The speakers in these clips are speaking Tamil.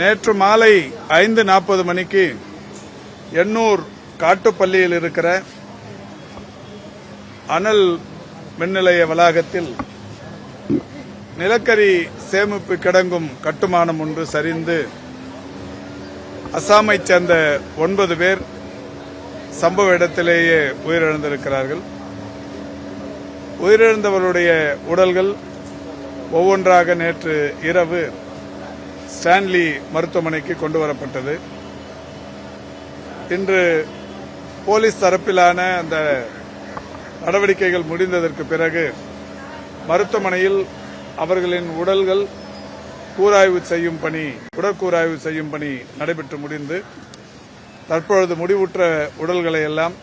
நேற்று மாலை ஐந்து நாற்பது மணிக்கு எண்ணூர் காட்டுப்பள்ளியில் இருக்கிற அனல் மின்நிலைய வளாகத்தில் நிலக்கரி சேமிப்பு கிடங்கும் கட்டுமானம் ஒன்று சரிந்து அசாமைச் சேர்ந்த ஒன்பது பேர் சம்பவ இடத்திலேயே உயிரிழந்திருக்கிறார்கள். உயிரிழந்தவருடைய உடல்கள் ஒவ்வொன்றாக நேற்று இரவு ஸ்டான்லி மருத்துவமனைக்கு கொண்டு வரப்பட்டது இன்று போலீஸ் தரப்பிலான அந்த நடவடிக்கைகள் முடிந்ததற்கு பிறகு மருத்துவமனையில் அவர்களின் உடல்கள் கூராய்வு செய்யும் பணி உடற்கூராய்வு செய்யும் பணி நடைபெற்று முடிந்து தற்பொழுது முடிவுற்ற உடல்களை எல்லாம்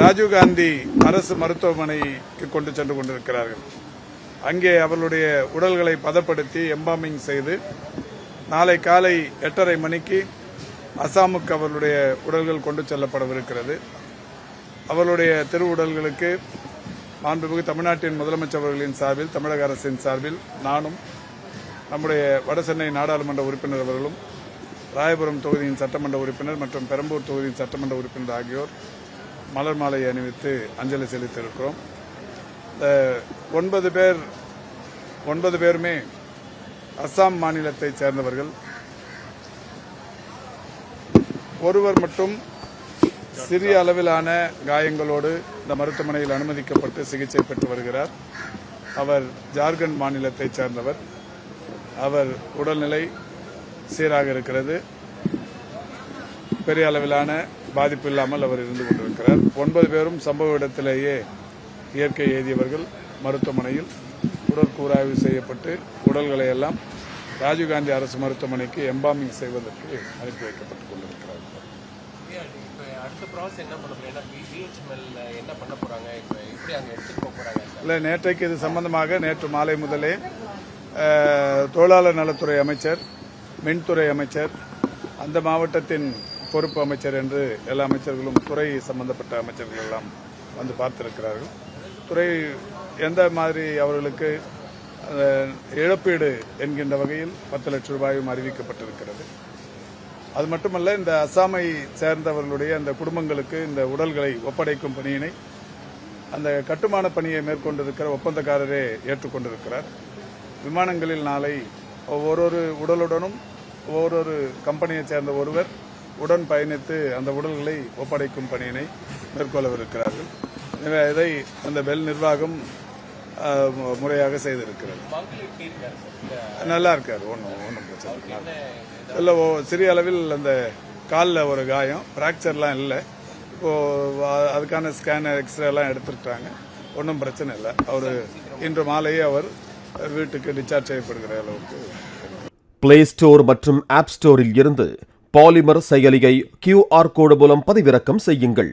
ராஜீவ்காந்தி அரசு மருத்துவமனைக்கு கொண்டு சென்று கொண்டிருக்கிறார்கள். அங்கே அவர்களுடைய உடல்களை பதப்படுத்தி எம்பாமிங் செய்து நாளை காலை எட்டரை மணிக்கு அசாமுக்கு அவர்களுடைய உடல்கள் கொண்டு செல்லப்படவிருக்கிறது. அவர்களுடைய திரு உடல்களுக்கு மாண்புமிகு தமிழ்நாட்டின் முதலமைச்சர் அவர்களின் சார்பில் தமிழக அரசின் சார்பில் நானும் நம்முடைய வடசென்னை நாடாளுமன்ற உறுப்பினர் அவர்களும் ராயபுரம் தொகுதியின் சட்டமன்ற உறுப்பினர் மற்றும் பெரம்பூர் தொகுதியின் சட்டமன்ற உறுப்பினர் ஆகியோர் மலர் மாலை அணிவித்து அஞ்சலி செலுத்தியிருக்கிறோம். இந்த ஒன்பது பேர் ஒன்பது பேருமே அஸ்ஸாம் மாநிலத்தைச் சேர்ந்தவர்கள். ஒருவர் மட்டும் சிறிய அளவிலான காயங்களோடு இந்த மருத்துவமனையில் அனுமதிக்கப்பட்டு சிகிச்சை பெற்று வருகிறார். அவர் ஜார்க்கண்ட் மாநிலத்தைச் சேர்ந்தவர். அவர் உடல்நிலை சீராக இருக்கிறது. பெரிய அளவிலான பாதிப்பு இல்லாமல் அவர் இருந்து கொண்டிருக்கிறார். ஒன்பது பேரும் சம்பவ இடத்திலேயே இயற்கை எழுதியவர்கள் மருத்துவமனையில் உடற்கூராய்வு செய்யப்பட்டு உடல்களை எல்லாம் ராஜீவ்காந்தி அரசு மருத்துவமனைக்கு எம்பாமிங் செய்வதற்கு அனுப்பி வைக்கப்பட்டுக் கொண்டிருக்கிறார்கள். இல்லை நேற்றைக்கு இது சம்பந்தமாக நேற்று மாலை முதலே தொழிலாளர் நலத்துறை அமைச்சர் மின்துறை அமைச்சர் அந்த மாவட்டத்தின் பொறுப்பு அமைச்சர் என்று எல்லா அமைச்சர்களும் துறை சம்பந்தப்பட்ட அமைச்சர்கள் எல்லாம் வந்து பார்த்திருக்கிறார்கள். துறை எந்த மாதிரி அவர்களுக்கு இழப்பீடு என்கின்ற வகையில் பத்து லட்சம் ரூபாயும் அறிவிக்கப்பட்டிருக்கிறது. அது மட்டுமல்ல இந்த அசாமை சேர்ந்தவர்களுடைய அந்த குடும்பங்களுக்கு இந்த உடல்களை ஒப்படைக்கும் பணியினை அந்த கட்டுமான பணியை மேற்கொண்டிருக்கிற ஒப்பந்தக்காரரே ஏற்றுக்கொண்டிருக்கிறார். விமானங்களில் நாளை ஒவ்வொரு உடலுடனும் ஒவ்வொரு கம்பெனியைச் சேர்ந்த ஒருவர் உடன் பயணித்து அந்த உடல்களை ஒப்படைக்கும் பணியினை மேற்கொள்ளவிருக்கிறார்கள். எனவே இதை அந்த பெல் நிர்வாகம் முறையாக செய்திருக்கிறது. இருக்காரு நல்லா இருக்கார் ஒன்றும் ஒன்றும் பிரச்சனை இல்லை. இல்லை ஓ சிறிய அளவில் அந்த காலில் ஒரு காயம் ஃப்ராக்சர்லாம் இல்லை. இப்போது அதுக்கான ஸ்கேனர் எக்ஸ்ரே எல்லாம் எடுத்துட்டாங்க ஒன்றும் பிரச்சனை இல்லை. அவர் இன்று மாலையே அவர் வீட்டுக்கு டிஸ்சார்ஜ் செய்யப்படுகிற அளவுக்கு. பிளே ஸ்டோர் மற்றும் ஆப் ஸ்டோரில் இருந்து பாலிமர் செயலியை கியூஆர் கோடு மூலம் பதிவிறக்கம் செய்யுங்கள்.